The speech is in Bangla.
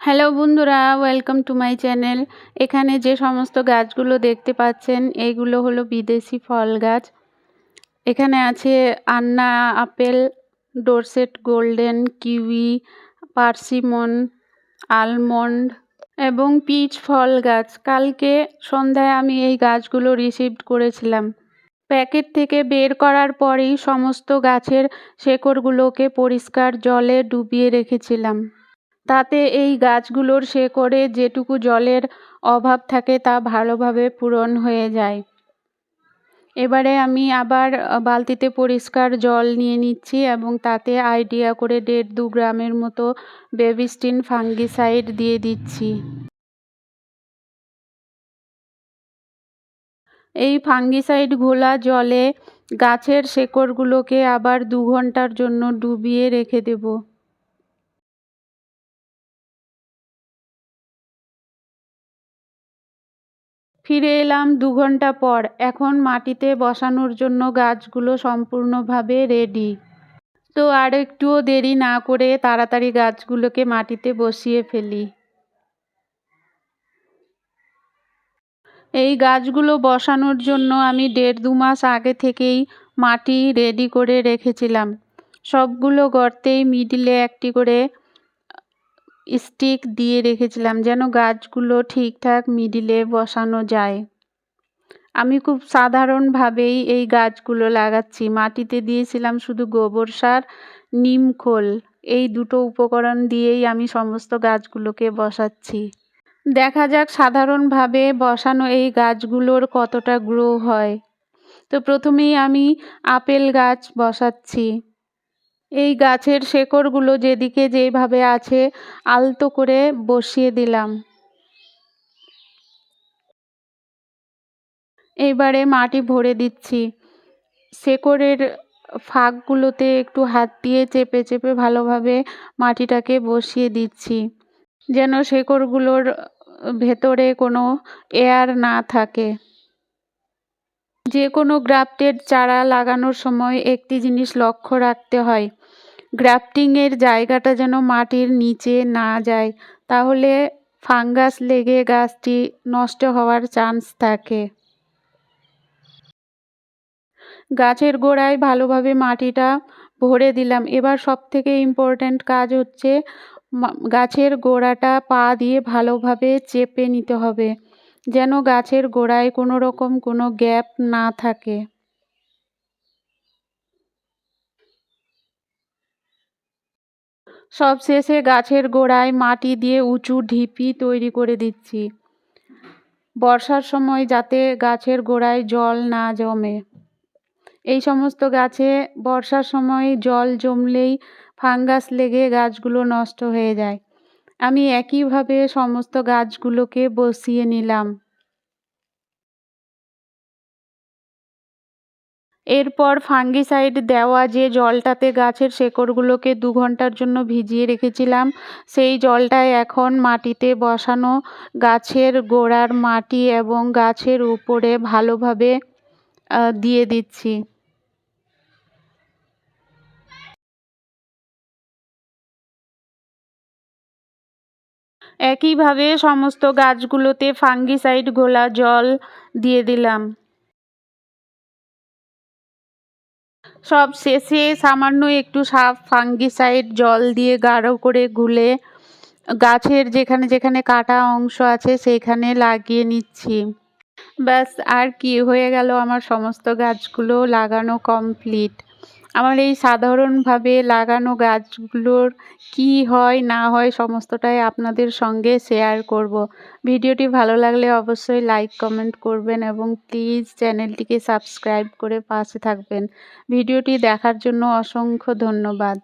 হ্যালো বন্ধুরা ওয়েলকাম টু মাই চ্যানেল এখানে যে সমস্ত গাছগুলো দেখতে পাচ্ছেন এইগুলো হলো বিদেশি ফল গাছ। এখানে আছে Anna apple, Dorset Golden, kiwi, persimmon, almond এবং পিচ ফল গাছ। কালকে সন্ধ্যায় আমি এই গাছগুলো রিসিভড করেছিলাম। প্যাকেট থেকে বের করার পরেই সমস্ত গাছের শেকড়গুলোকে পরিষ্কার জলে ডুবিয়ে রেখেছিলাম। তাতে এই গাছগুলোর শেকড়ে যেটুকু জলের অভাব থাকে তা ভালোভাবে পূরণ হয়ে যায়। এবারে আমি আবার বালতিতে পরিষ্কার জল নিয়ে নিচ্ছি এবং তাতে আইডিয়া করে দেড় দু গ্রামের মতো বেবিস্টিন ফাঙ্গিসাইড দিয়ে দিচ্ছি। এই ফাঙ্গিসাইড ঘোলা জলে গাছের শেকড়গুলোকে আবার দু ঘণ্টার জন্য ডুবিয়ে রেখে দেবো। ফিরে এলাম দু ঘণ্টা পর। এখন মাটিতে বসানোর জন্য গাছগুলো সম্পূর্ণভাবে রেডি তো আর একটুও দেরি না করে তাড়াতাড়ি গাছগুলোকে মাটিতে বসিয়ে ফেলি। এই গাছগুলো বসানোর জন্য আমি দেড় দু মাস আগে থেকেই মাটি রেডি করে রেখেছিলাম। সবগুলো গর্তেই মিডিলে একটি করে স্টিক দিয়ে রেখেছিলাম যেন গাছগুলো ঠিকঠাক মিডিলে বসানো যায়। আমি খুব সাধারণভাবেই এই গাছগুলো লাগাচ্ছি। মাটিতে দিয়েছিলাম শুধু গোবর সার, নিম খোল। এই দুটো উপকরণ দিয়েই আমি সমস্ত গাছগুলোকে বসাচ্ছি। দেখা যাক সাধারণভাবে বসানো এই গাছগুলোর কতটা গ্রো হয়। তো প্রথমেই আমি আপেল গাছ বসাচ্ছি। এই গাছের শেকড়গুলো যেদিকে যেভাবে আছে, আলতো করে বসিয়ে দিলাম। এবারে মাটি ভরে দিচ্ছি। শেকড়ের ফাঁকগুলোতে একটু হাত দিয়ে চেপে চেপে ভালোভাবে মাটিটাকে বসিয়ে দিচ্ছি, যেন শেকড়গুলোর ভেতরে কোনো এয়ার না থাকে। যে কোনো গ্রাফটের চারা লাগানোর সময় একটি জিনিস লক্ষ্য রাখতে হয়। গ্রাফটিংয়ের জায়গাটা যেন মাটির নিচে না যায়, তাহলে ফাঙ্গাস লেগে গাছটি নষ্ট হওয়ার চান্স থাকে। গাছের গোড়ায় ভালোভাবে মাটিটা ভরে দিলাম। এবার সব থেকে ইম্পর্ট্যান্ট কাজ হচ্ছে গাছের গোড়াটা পা দিয়ে ভালোভাবে চেপে নিতে হবে, যেন গাছের গোড়ায় কোনো রকম কোনো গ্যাপ না থাকে। সবশেষে গাছের গোড়ায় মাটি দিয়ে উঁচু ঢিপি তৈরি করে দিচ্ছি। বর্ষার সময় যাতে গাছের গোড়ায় জল না জমে। এই সমস্ত গাছে বর্ষার সময় জল জমলেই ফাঙ্গাস লেগে গাছগুলো নষ্ট হয়ে যায়। আমি একইভাবে সমস্ত গাছগুলোকে বসিয়ে নিলাম। এরপর ফাঙ্গিসাইড দেওয়া যে জলটাতে গাছের শেকড়গুলোকে দু ঘণ্টার জন্য ভিজিয়ে রেখেছিলাম, সেই জলটায় এখন মাটিতে বসানো গাছের গোড়ার মাটি এবং গাছের উপরে ভালোভাবে দিয়ে দিচ্ছি। একইভাবে সমস্ত গাছগুলোতে ফাঙ্গিসাইড ঘোলা জল দিয়ে দিলাম। সব শেষে সামান্য একটু সাফ ফাঙ্গিসাইড জল দিয়ে গাঢ় করে গুলে গাছের যেখানে যেখানে কাটা অংশ আছে সেখানে লাগিয়ে নিচ্ছি। ব্যাস, আর কি? হয়ে গেল আমার সমস্ত গাছগুলো লাগানো কমপ্লিট আমার এই সাধারণভাবে লাগানো গাছগুলোর কি হয়, না হয় সমস্তটাই আপনাদের সঙ্গে শেয়ার করব। ভিডিওটি ভালো লাগলে অবশ্যই লাইক কমেন্ট করবেন এবং প্লিজ চ্যানেলটিকে সাবস্ক্রাইব করে পাশে থাকবেন। ভিডিওটি দেখার জন্য অসংখ্য ধন্যবাদ।